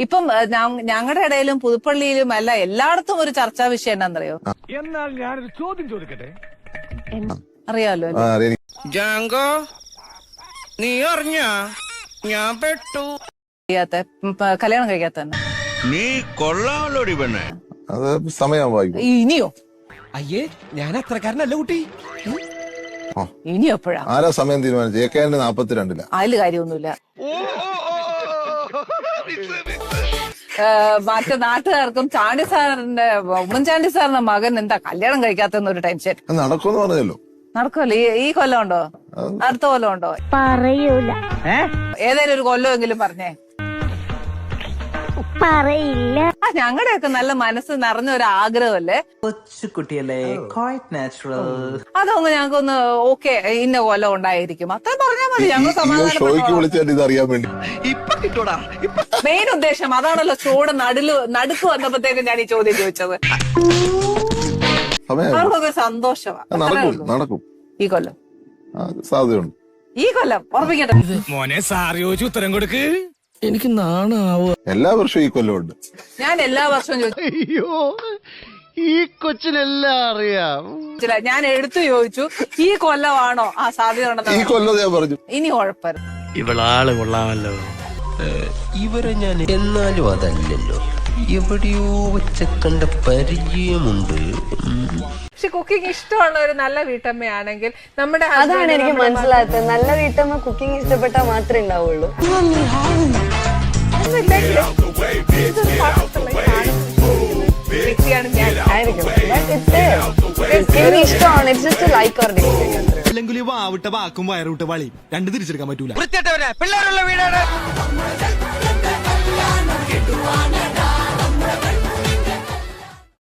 ഇപ്പം ഞങ്ങളുടെ ഇടയിലും പുതുപ്പള്ളിയിലും അല്ല എല്ലായിടത്തും ഒരു ചർച്ചാ വിഷയം എന്താണെന്നറിയോ എന്നാൽ ഞാനൊരു ചോദ്യം ചോദിക്കട്ടെ അറിയാമല്ലോ ആ, അറിയാം. ജാങ്കോ നീ അറിഞ്ഞ ഞാൻ പെട്ടു കല്യാണം കഴിക്കാത്ത തന്നെ നീ കൊള്ളാമല്ലോടി പെണ്ണെ അത് സമയം വായിക്കും ഇനിയോ അയ്യേ ഞാൻ അത്രക്കാരനല്ല കുട്ടി ഇനിയോ എപ്പോഴാ ആരാ സമയം തീരുമാനിച്ചു എ കെ നാപ്പത്തിരണ്ടില്ല അതിൽ കാര്യമൊന്നുമില്ല മറ്റു നാട്ടുകാർക്കും ചാണ്ടി സാറിന്റെ ഉമ്മൻചാണ്ടി സാറിന്റെ മകൻ എന്താ കല്യാണം കഴിക്കാത്തെന്ന് ഒരു ടെൻഷൻ നടക്കുമെന്ന് പറഞ്ഞല്ലോ. നടക്കുമല്ലോ ഈ ഈ കൊല്ലം ഉണ്ടോ? അടുത്ത കൊല്ലം ഉണ്ടോ? പറയൂല. ഏതായാലും ഒരു കൊല്ലമെങ്കിലും പറഞ്ഞേ. പറയില്ല. ഞങ്ങളുടെയൊക്കെ നല്ല മനസ്സ് നിറഞ്ഞ ഒരു ആഗ്രഹമല്ലേ? കൊച്ചുകുട്ടിയല്ലേ കുട്ടിയല്ലേ നാച്ചുറൽ അതൊന്ന് ഞങ്ങൾക്കൊന്ന് ഓക്കെ ഇന്ന പോലെ ഉണ്ടായിരിക്കും. അത്ര പറഞ്ഞാൽ മതി ഞങ്ങൾ സമാധാനം ഇത് അറിയാൻ വേണ്ടി. ഇപ്പൊ കിട്ടൂടാ. മെയിൻ ഉദ്ദേശം അതാണല്ലോ ചൂട് നടുൽ നടുക്ക് വന്നപ്പോഴത്തേക്കും ഞാൻ ഈ ചോദ്യം ചോദിച്ചത്. അവർക്കൊക്കെ സന്തോഷമാണ് നടക്കും നടക്കും. ഈ കൊല്ലം. സാധ്യതയുണ്ട്. ഈ കൊല്ലം ഉറപ്പിക്കട്ടെ. മോനെ സാറിയോ ചോദിച്ചു ഉത്തരം കൊടുക്ക്. എനിക്ക് നാണാവോ? എല്ലാ വർഷവും ഈ കൊല്ലം ഉണ്ട് ഞാൻ എല്ലാ വർഷവും ചോദിച്ചു. അയ്യോ ഈ കൊച്ചിനെല്ലാം അറിയാം. ഞാൻ എടുത്തു ചോദിച്ചു ഈ കൊല്ലമാണോ? ആ സാധ്യത ഈ ഉണ്ടെന്ന് കൊല്ലം ഞാൻ പറഞ്ഞു. ഇനി ഉഴപ്പരുത് ഇവളാൾ കൊള്ളാമല്ലോ. ഇവരെ ഞാൻ എന്നാലും അതല്ലല്ലോ. എവിടെയോ വെച്ച കണ്ട പരിചയമുണ്ട്. പക്ഷെ കുക്കിംഗ് ഇഷ്ടമുള്ള ഒരു നല്ല വീട്ടമ്മയാണെങ്കിൽ നമ്മുടെ അതാണ് എനിക്ക് മനസ്സിലാകത്തത്. നല്ല വീട്ടമ്മ കുക്കിംഗ് ഇഷ്ടപ്പെട്ടാൽ മാത്രമേ ഉണ്ടാവുള്ളൂ. ഇഷ്ടമാണ്. അല്ലെങ്കിൽ വാവിട്ട വാക്കും വയറുവിട്ട വളയും. രണ്ട് തിരിച്ചെടുക്കാൻ പറ്റൂല. വൃത്തിയായിട്ടവരെ പിള്ളേരുള്ള വീടാണ്.